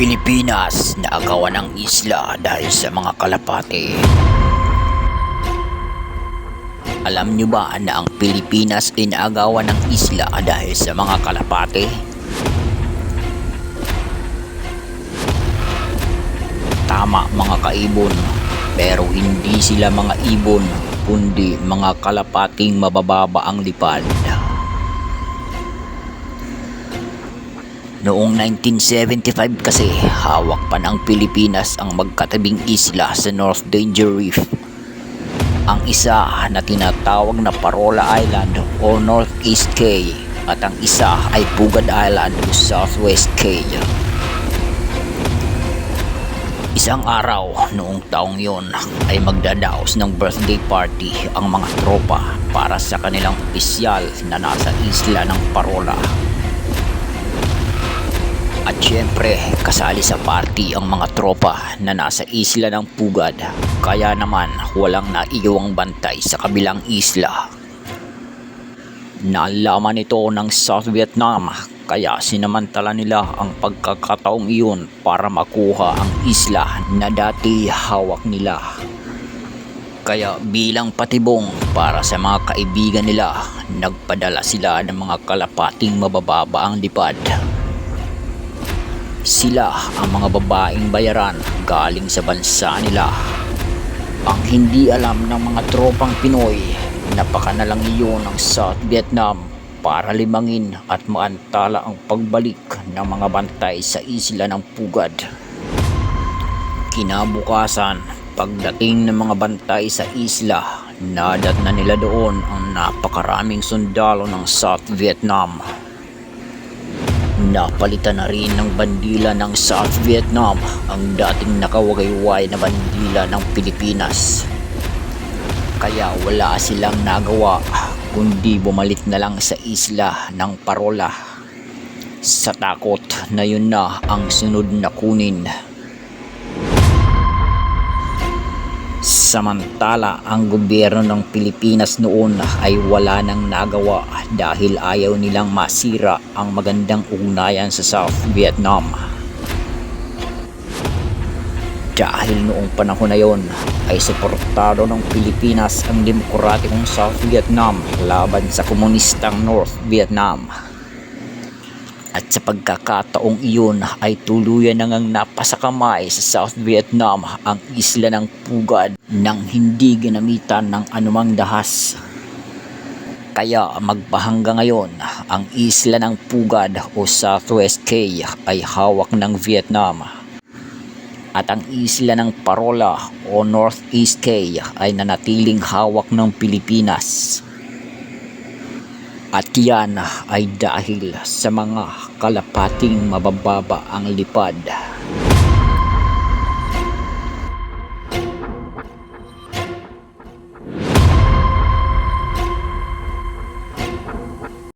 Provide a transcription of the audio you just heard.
Pilipinas naagawan ng isla dahil sa mga kalapate. Alam nyo ba na ang Pilipinas ay naagawan ng isla dahil sa mga kalapate? Tama mga kaibon, pero hindi sila mga ibon, kundi mga kalapating mabababa ang lipad. Noong 1975 kasi, hawak pa ng Pilipinas ang magkatabing isla sa North Danger Reef. Ang isa na tinatawag na Parola Island o Northeast Cay at ang isa ay Pugad Island o Southwest Cay. Isang araw noong taong yon ay magdadaos ng birthday party ang mga tropa para sa kanilang opisyal na nasa isla ng Parola. At syempre, kasali sa party ang mga tropa na nasa isla ng Pugad. Kaya naman, walang naiiwang bantay sa kabilang isla. Nalaman ito ng South Vietnam, kaya sinamantala nila ang pagkakataong iyon para makuha ang isla na dati hawak nila. Kaya bilang patibong para sa mga kaibigan nila, nagpadala sila ng mga kalapating mabababa ang lipad. Sila ang mga babaeng bayaran galing sa bansa nila. Ang hindi alam ng mga tropang Pinoy, napaka na lang iyon ng South Vietnam para limangin at maantala ang pagbalik ng mga bantay sa isla ng Pugad. Kinabukasan, pagdating ng mga bantay sa isla, nadat na nila doon ang napakaraming sundalo ng South Vietnam. Napalitan na rin ng bandila ng South Vietnam ang dating nakawagayway na bandila ng Pilipinas. Kaya wala silang nagawa kundi bumalik na lang sa isla ng Parola. Sa takot na yun na ang sunod na kunin. Samantala, ang gobyerno ng Pilipinas noon ay wala nang nagawa dahil ayaw nilang masira ang magandang ugnayan sa South Vietnam. Dahil noong panahon na yon ay suportado ng Pilipinas ang demokratikong South Vietnam laban sa komunistang North Vietnam. At sa pagkakataong iyon ay tuluyan na ngang napasakamay sa South Vietnam ang isla ng Pugad nang hindi ginamitan ng anumang dahas. Kaya magpahangga ngayon, ang isla ng Pugad o Southwest Cay ay hawak ng Vietnam. At ang isla ng Parola o Northeast Cay ay nanatiling hawak ng Pilipinas. At yan ay dahil sa mga kalapating mabababa ang lipad.